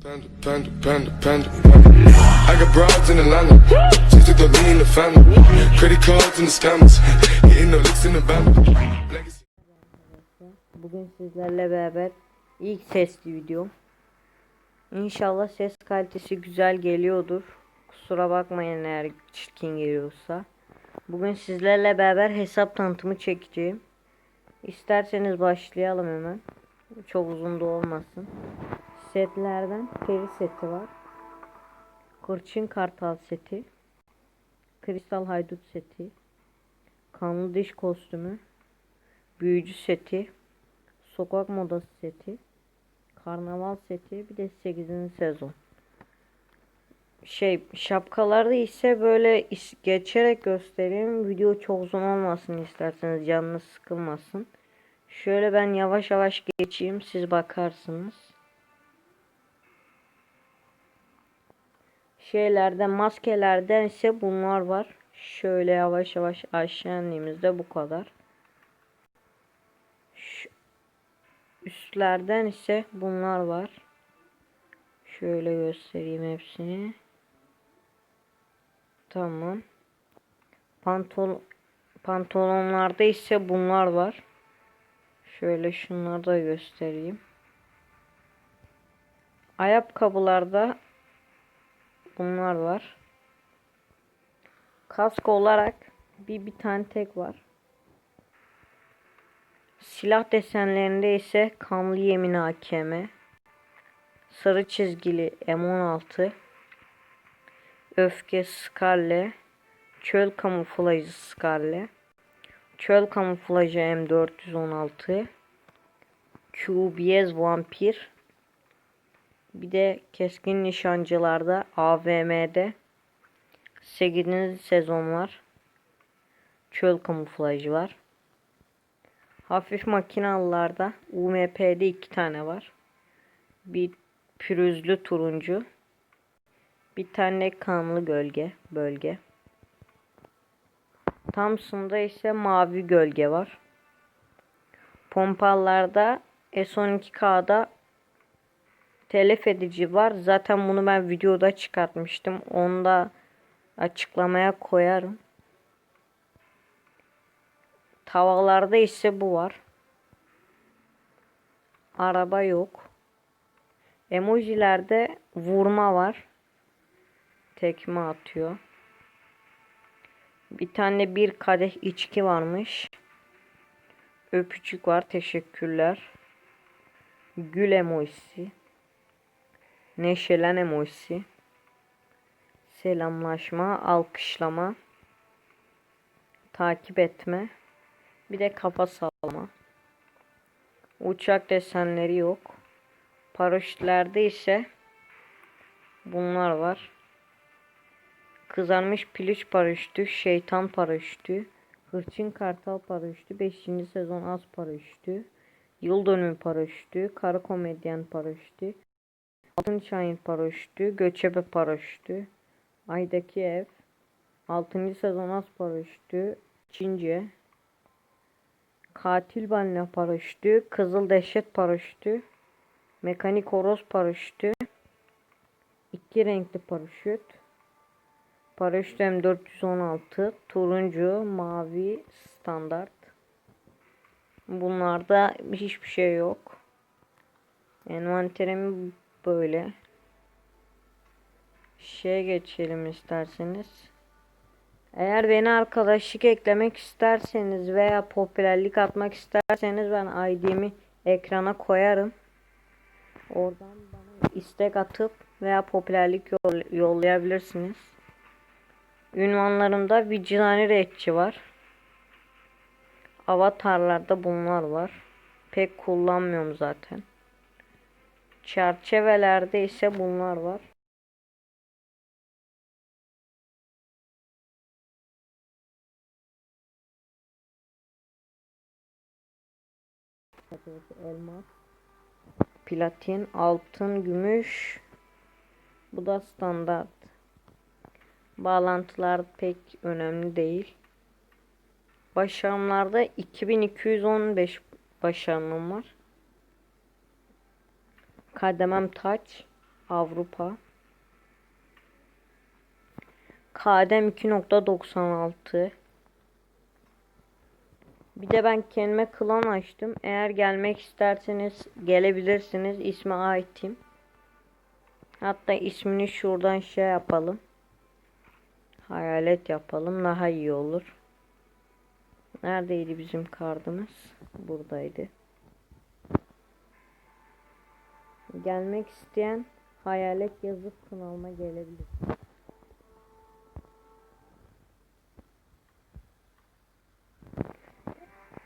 Panda, panda, panda, panda. I got broads in Atlanta. Just to the lean, the family. Credit cards and the scammers. Hitting the licks in the band. Bugün sizlerle beraber ilk sesli videom. İnşallah ses kalitesi güzel geliyordur. Kusura bakmayın eğer çirkin geliyorsa. Bugün sizlerle beraber hesap tanıtımı çekeceğim. İsterseniz başlayalım hemen. Çok uzun da olmasın. Setlerden peri seti var. Kırçın kartal seti. Kristal haydut seti. Kanlı diş kostümü. Büyücü seti. Sokak modası seti. Karnaval seti. Bir de 8. sezon. Şey şapkalarda ise böyle geçerek göstereyim. Video çok uzun olmasın isterseniz canınız sıkılmasın. Şöyle ben yavaş yavaş geçeyim siz bakarsınız. Şeylerde maskelerden ise bunlar var. Şöyle yavaş yavaş aşağı indiğimizde bu kadar. Şu- Üstlerden ise bunlar var. Şöyle göstereyim hepsini. Tamam. Pantol pantolonlarda ise bunlar var. Şöyle şunları da göstereyim. Ayakkabılarda bunlar var. Kask olarak bir bir tane tek var. Silah desenlerinde ise kanlı yemin AKM, sarı çizgili M16, öfke Scarlet, çöl kamuflajı Scarlet, çöl kamuflajı M416, QBS Vampir, bir de keskin nişancılarda AVM'de 8. sezon var. Çöl kamuflajı var. Hafif makinalılarda UMP'de iki tane var. Bir pürüzlü turuncu. Bir tane kanlı gölge bölge. Thompson'da ise mavi gölge var. Pompallarda S12K'da telef edici var. Zaten bunu ben videoda çıkartmıştım. Onu da açıklamaya koyarım. Tavallarda ise bu var. Araba yok. Emojilerde vurma var. Tekme atıyor. Bir tane bir kadeh içki varmış. Öpücük var. Teşekkürler. Gül emojisi. Neşelen emojisi. Selamlaşma, alkışlama. Takip etme. Bir de kafa sallama. Uçak desenleri yok. Paraşütlerde ise bunlar var. Kızarmış piliç paraşütü, şeytan paraşütü, hırçın kartal paraşütü, 5. sezon az paraşütü, yıl dönümü paraşütü, kara komedyen paraşütü, altın şahin paraşütü, göçebe paraşütü, aydaki ev, 6. sezon az paraşütü, Çince, Katil balina paraşütü, kızıl dehşet paraşütü, mekanik horoz paraşütü, iki renkli paraşüt, paraşüt M416, turuncu, mavi, standart. Bunlarda hiçbir şey yok. Envanterim böyle. Şeye geçelim isterseniz. Eğer beni arkadaşlık eklemek isterseniz veya popülerlik atmak isterseniz ben ID'mi ekrana koyarım. Oradan bana istek atıp veya popülerlik yol- yollayabilirsiniz. Ünvanlarımda Vigilani Redçi var. Avatarlarda bunlar var. Pek kullanmıyorum zaten. Çerçevelerde ise bunlar var. elmas, platin, altın, gümüş. Bu da standart. Bağlantılar pek önemli değil. Başarımlarda 2215 başarımım var. Kademem taç. Avrupa. Kadem 2.96. Bir de ben kendime klan açtım. Eğer gelmek isterseniz gelebilirsiniz. İsmi aitim. Hatta ismini şuradan şey yapalım. Hayalet yapalım. Daha iyi olur. Neredeydi bizim kardımız? Buradaydı. Gelmek isteyen hayalet yazıp kanalıma gelebilir.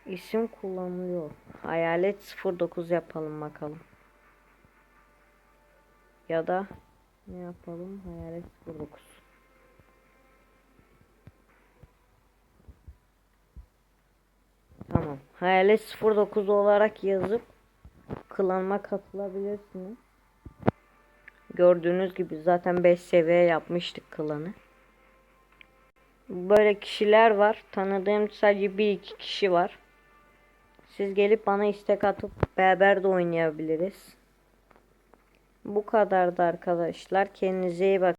İsim kullanılıyor. Hayalet 09 yapalım bakalım. Ya da ne yapalım? Hayalet 09. Tamam. Hayalet 09 olarak yazıp klanıma katılabilirsiniz. Gördüğünüz gibi zaten 5 seviye yapmıştık klanı. Böyle kişiler var. Tanıdığım sadece 1-2 kişi var. Siz gelip bana istek atıp beraber de oynayabiliriz. Bu kadardı arkadaşlar. Kendinize iyi bakın.